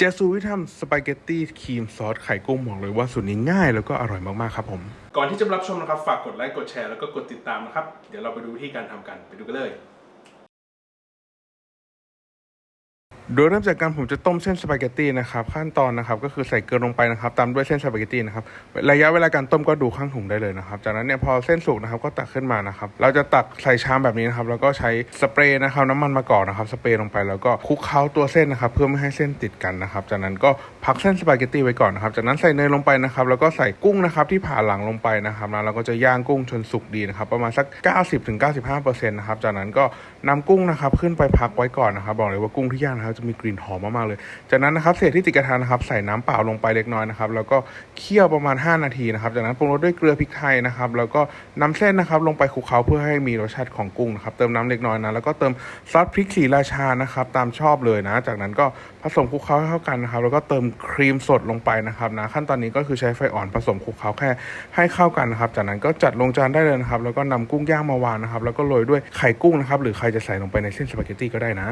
เจสูวิธทำสปาเกตตี้ครีมซอสไข่กุ้งบอกเลยว่าสูตรนี้ง่ายแล้วก็อร่อยมากๆครับผม ก่อนที่จะรับชมนะครับ ฝากกดไลค์กดแชร์แล้วก็กดติดตามนะครับ เดี๋ยวเราไปดูวิธีการทำกันไปดูกันเลย โดยเริ่มจากการผมจะต้มเส้นสปาเกตตีนะครับขั้นตอนนะครับก็คือใส่เกลือลงไปนะครับตามด้วยเส้นสปาเกตตีนะครับระยะเวลาการต้มก็ดูข้างถุงได้เลยนะครับจากนั้นเนี่ยพอเส้นสุกนะครับก็ตักขึ้นมานะครับเราจะตักใส่ชามแบบนี้นะครับแล้วก็ใช้สเปรย์นะครับน้ำมันมะกอกนะครับสเปรย์ลงไปแล้วก็คลุกเคล้าตัวเส้นนะครับเพื่อไม่ให้เส้นติดกันนะครับจากนั้นก็พักเส้นสปาเกตตีไว้ก่อนนะครับจากนั้นใส่เนยลงไปนะครับแล้วก็ใส่กุ้งนะครับที่ผ่าหลังลงไปนะครับแล้วเราก็จะย่างกุ้งจนสุกดีนะครับประมาณสัก 90-95%นะครับจากนั้นก็นำกุ้งนะครับขึ้นไปพักไว้ก่อนนะครับบอกเลยว่ากุ้งที่ย่างนะครับจะมีกลิ่นหอมมากๆเลย จากนั้นนะครับเศษที่ติดกระทะนะครับใส่น้ำเปล่าลงไปเล็กน้อยนะครับแล้วก็เคี่ยวประมาณ 5 นาทีนะครับ จากนั้นปรุงรสด้วยเกลือพริกไทยนะครับแล้วก็นำเส้นนะครับลงไปคลุกเคล้าเพื่อให้มีรสชาติของกุ้งนะครับเติมน้ำเล็กน้อยนะแล้วก็เติมซอสพริกสีราชานะครับตามชอบเลยนะ จากนั้นก็ผสมคลุกเคล้าให้เข้ากันนะครับแล้วก็เติมครีมสดลงไปนะครับนะขั้นตอนนี้ก็คือใช้ไฟอ่อนผสมคลุกเคล้าแค่ให้เข้ากันนะครับจากนั้นก็จัดลงจานได้เลยนะครับแล้วก็นำกุ้งย่างมาวางนะครับแล้วก็โรยด้วยไข่กุ้งนะครับหรือใครจะใส่ลงไปในเส้นสปาเกตตี้ก็ได้นะ